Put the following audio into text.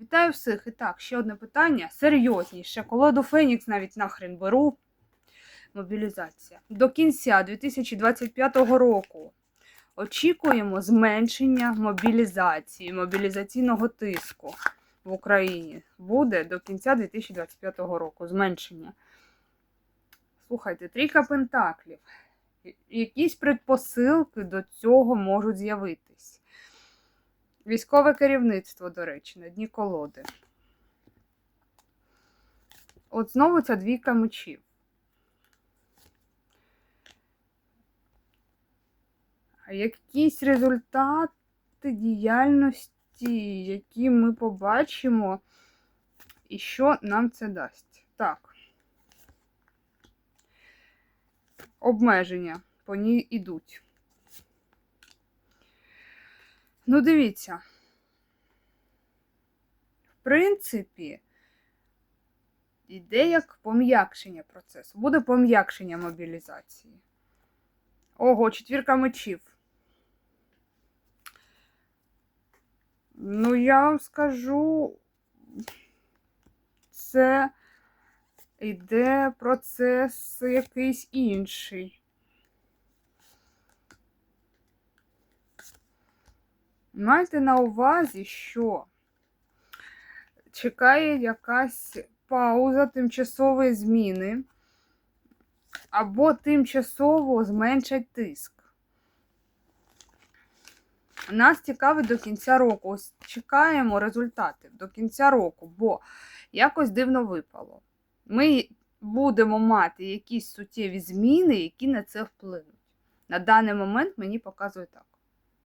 Вітаю всіх. І так, ще одне питання серйозніше. Колоду Фенікс навіть нахрен беру. Мобілізація. До кінця 2025 року очікуємо зменшення мобілізації, мобілізаційного тиску в Україні. Буде до кінця 2025 року. Зменшення. Слухайте, трійка пентаклів. Якісь предпосилки до цього можуть з'явитись. Військове керівництво, до речі, на дні колоди. От знову ця двійка мечів. Якісь результати діяльності, які ми побачимо, і що нам це дасть? Так. Обмеження по ній ідуть. Ну, дивіться. В принципі, іде як пом'якшення процесу. Буде пом'якшення мобілізації. Ого, четвірка мечів. Ну, я вам скажу, це йде процес якийсь інший. Майте на увазі, що чекає якась пауза тимчасової зміни, або тимчасово зменшать тиск. Нас цікавить до кінця року. Ось чекаємо результатів до кінця року, бо якось дивно випало. Ми будемо мати якісь суттєві зміни, які на це вплинуть. На даний момент мені показує так.